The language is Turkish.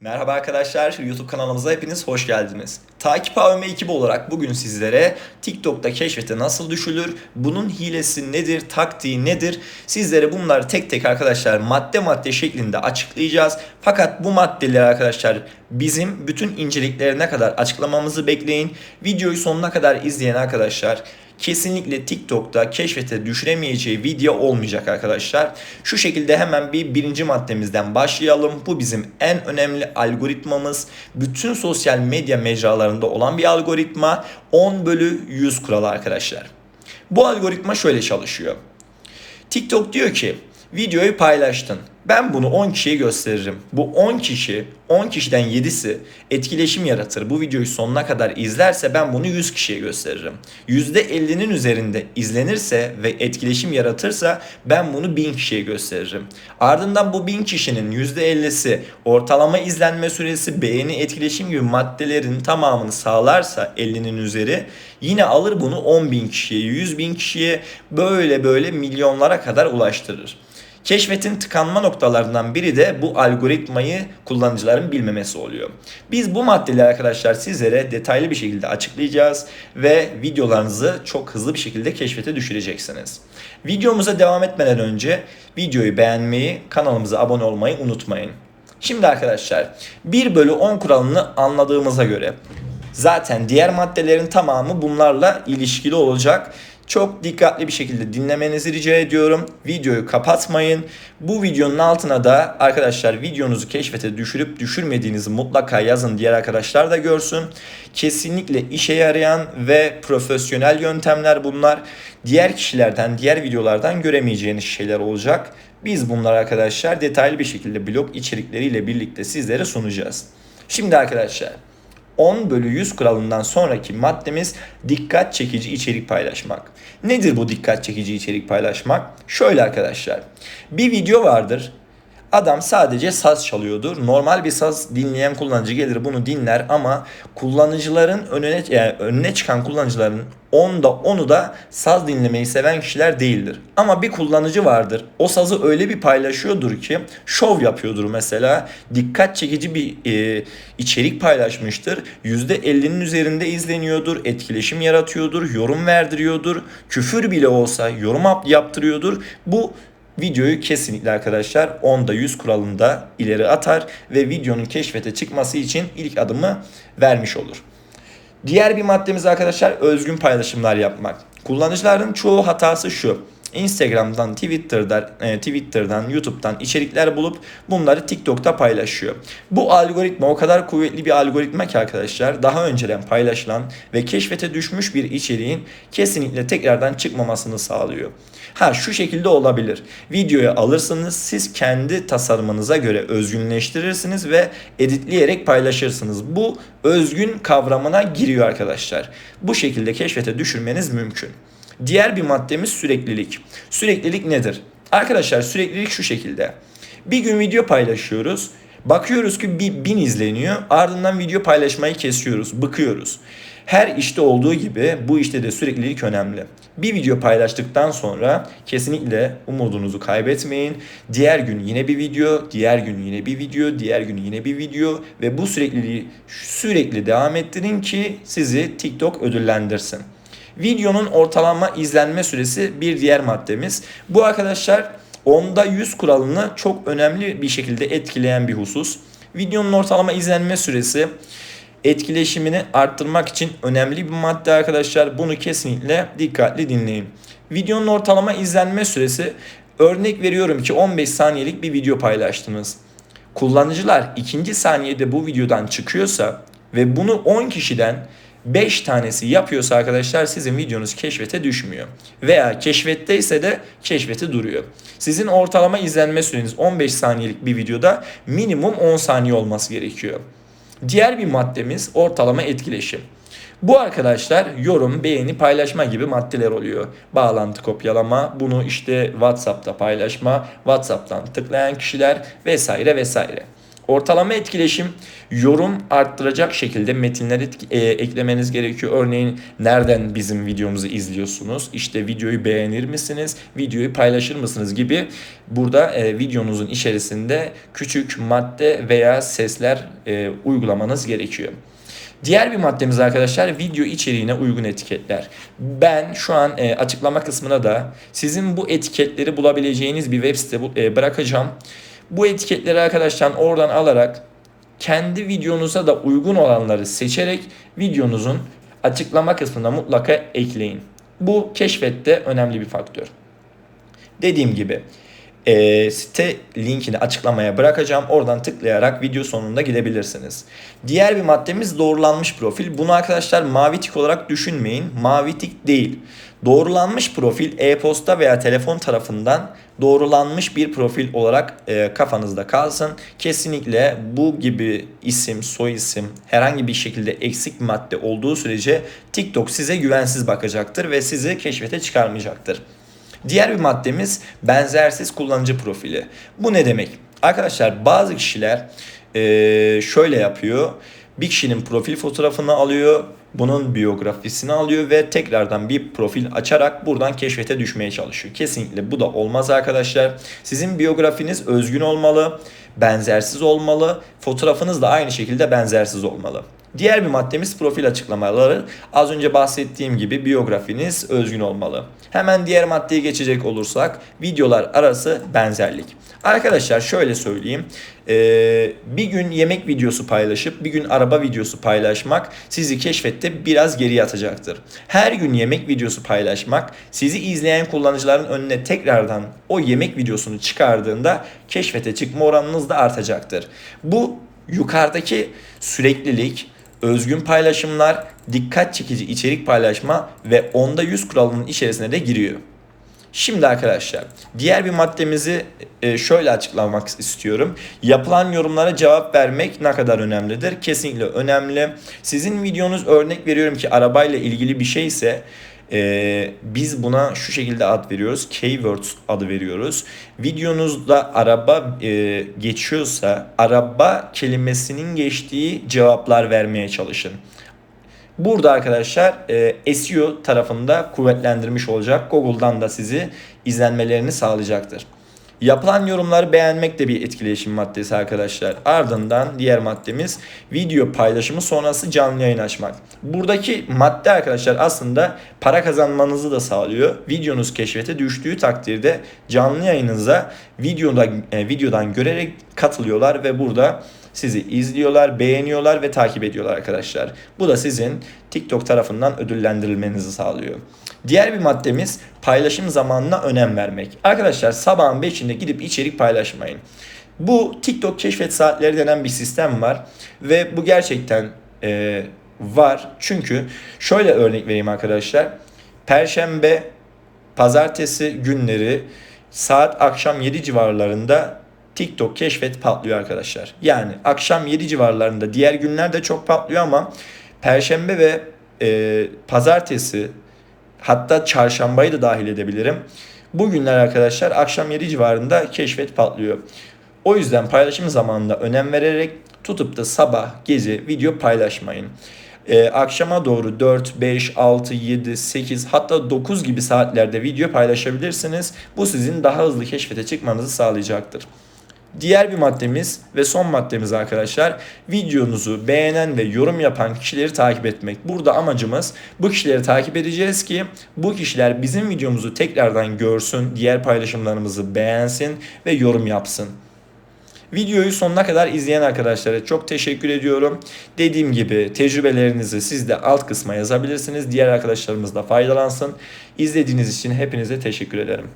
Merhaba arkadaşlar, YouTube kanalımıza hepiniz hoş geldiniz. Takip AVM ekibi olarak bugün sizlere TikTok'ta keşfete nasıl düşülür, bunun hilesi nedir, taktiği nedir, sizlere bunları tek tek arkadaşlar madde madde şeklinde açıklayacağız. Fakat bu maddeleri arkadaşlar bizim bütün inceliklerine kadar açıklamamızı bekleyin. Videoyu sonuna kadar izleyen arkadaşlar kesinlikle TikTok'ta keşfete düşüremeyeceği video olmayacak arkadaşlar. Şu şekilde hemen bir birinci maddemizden başlayalım. Bu bizim en önemli algoritmamız. Bütün sosyal medya mecralarında olan bir algoritma 10 bölü 100 kuralı arkadaşlar. Bu algoritma şöyle çalışıyor. TikTok diyor ki videoyu paylaştın. Ben bunu 10 kişiye gösteririm. Bu 10 kişi, 10 kişiden 7'si etkileşim yaratır. Bu videoyu sonuna kadar izlerse ben bunu 100 kişiye gösteririm. %50'nin üzerinde izlenirse ve etkileşim yaratırsa ben bunu 1000 kişiye gösteririm. Ardından bu 1000 kişinin %50'si ortalama izlenme süresi, beğeni, etkileşim gibi maddelerin tamamını sağlarsa 50'nin üzeri yine alır bunu 10 bin kişiye, 100 bin kişiye böyle böyle milyonlara kadar ulaştırır. Keşfetin tıkanma noktalarından biri de bu algoritmayı kullanıcıların bilmemesi oluyor. Biz bu maddeleri arkadaşlar sizlere detaylı bir şekilde açıklayacağız ve videolarınızı çok hızlı bir şekilde keşfete düşüreceksiniz. Videomuza devam etmeden önce videoyu beğenmeyi, kanalımıza abone olmayı unutmayın. Şimdi arkadaşlar 1 bölü 10 kuralını anladığımıza göre zaten diğer maddelerin tamamı bunlarla ilişkili olacak. Çok dikkatli bir şekilde dinlemenizi rica ediyorum. Videoyu kapatmayın. Bu videonun altına da arkadaşlar videonuzu keşfete düşürüp düşürmediğinizi mutlaka yazın. Diğer arkadaşlar da görsün. Kesinlikle işe yarayan ve profesyonel yöntemler bunlar. Diğer kişilerden, diğer videolardan göremeyeceğiniz şeyler olacak. Biz bunları arkadaşlar detaylı bir şekilde blog içerikleriyle birlikte sizlere sunacağız. Şimdi arkadaşlar 10 bölü 100 kuralından sonraki maddemiz dikkat çekici içerik paylaşmak. Nedir bu dikkat çekici içerik paylaşmak? Şöyle arkadaşlar. Bir video vardır. Adam sadece saz çalıyordur. Normal bir saz dinleyen kullanıcı gelir bunu dinler ama kullanıcıların önüne yani önüne çıkan kullanıcıların 10'da 10'u da saz dinlemeyi seven kişiler değildir. Ama bir kullanıcı vardır. O sazı öyle bir paylaşıyordur ki şov yapıyordur mesela. Dikkat çekici bir e, içerik paylaşmıştır. %50'nin üzerinde izleniyordur. Etkileşim yaratıyordur. Yorum verdiriyordur. Küfür bile olsa yorum yaptırıyordur. Bu videoyu kesinlikle arkadaşlar 10'da 100 kuralında ileri atar ve videonun keşfete çıkması için ilk adımı vermiş olur. Diğer bir maddemiz arkadaşlar özgün paylaşımlar yapmak. Kullanıcıların çoğu hatası şu. Instagram'dan, Twitter'dan, e, Twitter'dan, YouTube'dan içerikler bulup bunları TikTok'ta paylaşıyor. Bu algoritma o kadar kuvvetli bir algoritma ki arkadaşlar daha önceden paylaşılan ve keşfete düşmüş bir içeriğin kesinlikle tekrardan çıkmamasını sağlıyor. Ha şu şekilde olabilir. Videoyu alırsınız siz kendi tasarımınıza göre özgünleştirirsiniz ve editleyerek paylaşırsınız. Bu özgün kavramına giriyor arkadaşlar. Bu şekilde keşfete düşürmeniz mümkün. Diğer bir maddemiz süreklilik. Süreklilik nedir? Arkadaşlar süreklilik şu şekilde. Bir gün video paylaşıyoruz. Bakıyoruz ki bir bin izleniyor. Ardından video paylaşmayı kesiyoruz. Bıkıyoruz. Her işte olduğu gibi bu işte de süreklilik önemli. Bir video paylaştıktan sonra kesinlikle umudunuzu kaybetmeyin. Diğer gün yine bir video, diğer gün yine bir video, diğer gün yine bir video ve bu sürekliliği sürekli devam ettirin ki sizi TikTok ödüllendirsin. Videonun ortalama izlenme süresi bir diğer maddemiz. Bu arkadaşlar onda 100 kuralını çok önemli bir şekilde etkileyen bir husus. Videonun ortalama izlenme süresi etkileşimini arttırmak için önemli bir madde arkadaşlar. Bunu kesinlikle dikkatli dinleyin. Videonun ortalama izlenme süresi örnek veriyorum ki 15 saniyelik bir video paylaştınız. Kullanıcılar ikinci saniyede bu videodan çıkıyorsa ve bunu 10 kişiden 5 tanesi yapıyorsa arkadaşlar sizin videonuz keşfete düşmüyor. Veya keşfetteyse de keşfete duruyor. Sizin ortalama izlenme süreniz 15 saniyelik bir videoda minimum 10 saniye olması gerekiyor. Diğer bir maddemiz ortalama etkileşim. Bu arkadaşlar yorum, beğeni, paylaşma gibi maddeler oluyor. Bağlantı kopyalama, bunu işte WhatsApp'ta paylaşma, WhatsApp'tan tıklayan kişiler vesaire vesaire. Ortalama etkileşim yorum arttıracak şekilde metinleri e, eklemeniz gerekiyor. Örneğin nereden bizim videomuzu izliyorsunuz? İşte videoyu beğenir misiniz? Videoyu paylaşır mısınız gibi burada e, videonuzun içerisinde küçük madde veya sesler e, uygulamanız gerekiyor. Diğer bir maddemiz arkadaşlar video içeriğine uygun etiketler. Ben şu an e, açıklama kısmına da sizin bu etiketleri bulabileceğiniz bir web site e, bırakacağım. Bu etiketleri arkadaşlar oradan alarak kendi videonuza da uygun olanları seçerek videonuzun açıklama kısmına mutlaka ekleyin. Bu keşfette önemli bir faktör. Dediğim gibi e, site linkini açıklamaya bırakacağım. Oradan tıklayarak video sonunda gidebilirsiniz. Diğer bir maddemiz doğrulanmış profil. Bunu arkadaşlar mavi tik olarak düşünmeyin. Mavi tik değil. Doğrulanmış profil e-posta veya telefon tarafından doğrulanmış bir profil olarak e, kafanızda kalsın. Kesinlikle bu gibi isim, soy isim herhangi bir şekilde eksik madde olduğu sürece TikTok size güvensiz bakacaktır ve sizi keşfete çıkarmayacaktır. Diğer bir maddemiz benzersiz kullanıcı profili. Bu ne demek? Arkadaşlar bazı kişiler e, şöyle yapıyor. Bir kişinin profil fotoğrafını alıyor, bunun biyografisini alıyor ve tekrardan bir profil açarak buradan keşfete düşmeye çalışıyor. Kesinlikle bu da olmaz arkadaşlar. Sizin biyografiniz özgün olmalı, benzersiz olmalı, fotoğrafınız da aynı şekilde benzersiz olmalı. Diğer bir maddemiz profil açıklamaları. Az önce bahsettiğim gibi biyografiniz özgün olmalı. Hemen diğer maddeye geçecek olursak videolar arası benzerlik. Arkadaşlar şöyle söyleyeyim. Ee, bir gün yemek videosu paylaşıp bir gün araba videosu paylaşmak sizi keşfette biraz geri atacaktır. Her gün yemek videosu paylaşmak sizi izleyen kullanıcıların önüne tekrardan o yemek videosunu çıkardığında keşfete çıkma oranınız da artacaktır. Bu yukarıdaki süreklilik, özgün paylaşımlar, dikkat çekici içerik paylaşma ve onda 100 kuralının içerisine de giriyor. Şimdi arkadaşlar diğer bir maddemizi e, şöyle açıklamak istiyorum. Yapılan yorumlara cevap vermek ne kadar önemlidir? Kesinlikle önemli. Sizin videonuz örnek veriyorum ki arabayla ilgili bir şey ise ee, biz buna şu şekilde ad veriyoruz. Keywords adı veriyoruz. Videonuzda araba e, geçiyorsa araba kelimesinin geçtiği cevaplar vermeye çalışın. Burada arkadaşlar e, SEO tarafında kuvvetlendirmiş olacak. Google'dan da sizi izlenmelerini sağlayacaktır. Yapılan yorumları beğenmek de bir etkileşim maddesi arkadaşlar. Ardından diğer maddemiz video paylaşımı sonrası canlı yayın açmak. Buradaki madde arkadaşlar aslında para kazanmanızı da sağlıyor. Videonuz keşfete düştüğü takdirde canlı yayınınıza videoda, e, videodan görerek katılıyorlar ve burada sizi izliyorlar, beğeniyorlar ve takip ediyorlar arkadaşlar. Bu da sizin TikTok tarafından ödüllendirilmenizi sağlıyor. Diğer bir maddemiz paylaşım zamanına önem vermek. Arkadaşlar sabahın 5'inde gidip içerik paylaşmayın. Bu TikTok keşfet saatleri denen bir sistem var ve bu gerçekten e, var. Çünkü şöyle örnek vereyim arkadaşlar. Perşembe, pazartesi günleri saat akşam 7 civarlarında TikTok keşfet patlıyor arkadaşlar. Yani akşam 7 civarlarında diğer günlerde çok patlıyor ama Perşembe ve e, Pazartesi hatta Çarşambayı da dahil edebilirim. Bu günler arkadaşlar akşam 7 civarında keşfet patlıyor. O yüzden paylaşım zamanında önem vererek tutup da sabah, gece video paylaşmayın. Ee, akşama doğru 4, 5, 6, 7, 8 hatta 9 gibi saatlerde video paylaşabilirsiniz. Bu sizin daha hızlı keşfete çıkmanızı sağlayacaktır. Diğer bir maddemiz ve son maddemiz arkadaşlar videonuzu beğenen ve yorum yapan kişileri takip etmek. Burada amacımız bu kişileri takip edeceğiz ki bu kişiler bizim videomuzu tekrardan görsün, diğer paylaşımlarımızı beğensin ve yorum yapsın. Videoyu sonuna kadar izleyen arkadaşlara çok teşekkür ediyorum. Dediğim gibi tecrübelerinizi siz de alt kısma yazabilirsiniz. Diğer arkadaşlarımız da faydalansın. İzlediğiniz için hepinize teşekkür ederim.